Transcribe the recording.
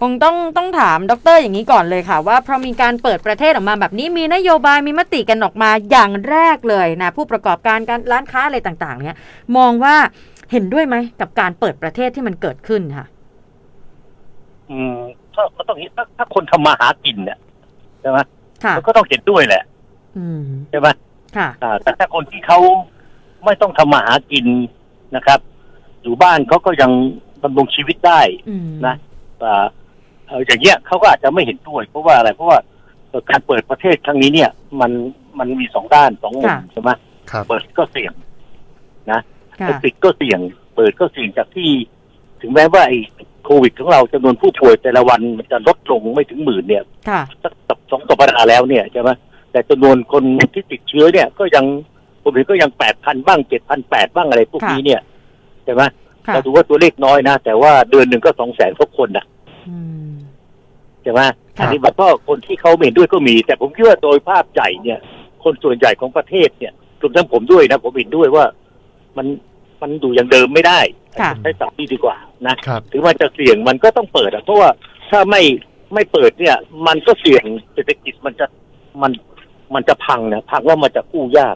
คงต้องต้องถามดรอย่างนี้ก่อนเลยค่ะ ว่าพอมีการเปิดประเทศออกมาแบบนี้มีนโยบายมีมติกันออกมาอย่างแรกเลยนะผู้ประกอบการการร้านค้าอะไรต่างๆ เนี่ยมองว่าเห็นด้วยไหมกับการเปิดประเทศที่มันเกิดขึ้นค่ะ อืมก็ก็ต้องถ้าถ้าคนทำมาหากินเนี่ยใช่ไหมค่ะมันก็ต้องเห็นด้วยแหละ อืมใช่ไหมค่ะอ่าแต่ถ้าคนที่เขาไม่ต้องทำมาหากินนะครับ อยู่บ้านเขาก็ยังดำรงชีวิตได้อืมนะอ่า เอ่ออย่างเงี้ยเขาก็อาจจะไม่เห็นด้วย เพราะว่าอะไรเพราะว่าเอ่อการเปิดประเทศครั้งนี้เนี่ย มันมันมีสองด้านสองมุมใช่ไหมครับเปิดก็เสี่ยงค่ะปิดก็เสี่ยง เปิดก็เสี่ยงจากที่ ถึงแม้ว่าไอ้โควิดของเราจำนวนผู้ป่วยแต่ละวันมันจะลดลงไม่ถึงหมื่นเนี่ยค่ะสักสัปสองสัปดาห์แล้วเนี่ยใช่ไหมแต่จำนวนคนที่ติดเชื้อเนี่ย ก็ยังผมเห็นก็ยังแปดพันบ้างเจ็ดพันแปดบ้างอะไรพวกค่ะนี้เนี่ยใช่ไหมค่ะเราถือว่าตัวเลขน้อยนะ แต่ว่าเดือนหนึ่งก็สองแสนกว่าคนนะอืม ใช่ไหมค่ะอันนี้แบบก็คนที่เขาไม่เห็นด้วยก็มี แต่ผมคิดว่าโดยภาพใหญ่เนี่ย คนส่วนใหญ่ของประเทศเนี่ยรวมทั้งผมด้วยนะ ผมเห็นด้วยว่ามันมันดูอย่างเดิมไม่ได้ค่ะใช้ศัพท์นี้ดีกว่านะครับถึงมันจะเสี่ยงมันก็ต้องเปิดอะเพราะว่าถ้าไม่ไม่เปิดเนี่ย มันก็เสี่ยงเศรษฐกิจมันจะมันมันจะพังนะพังว่ามันจะกู้ยาก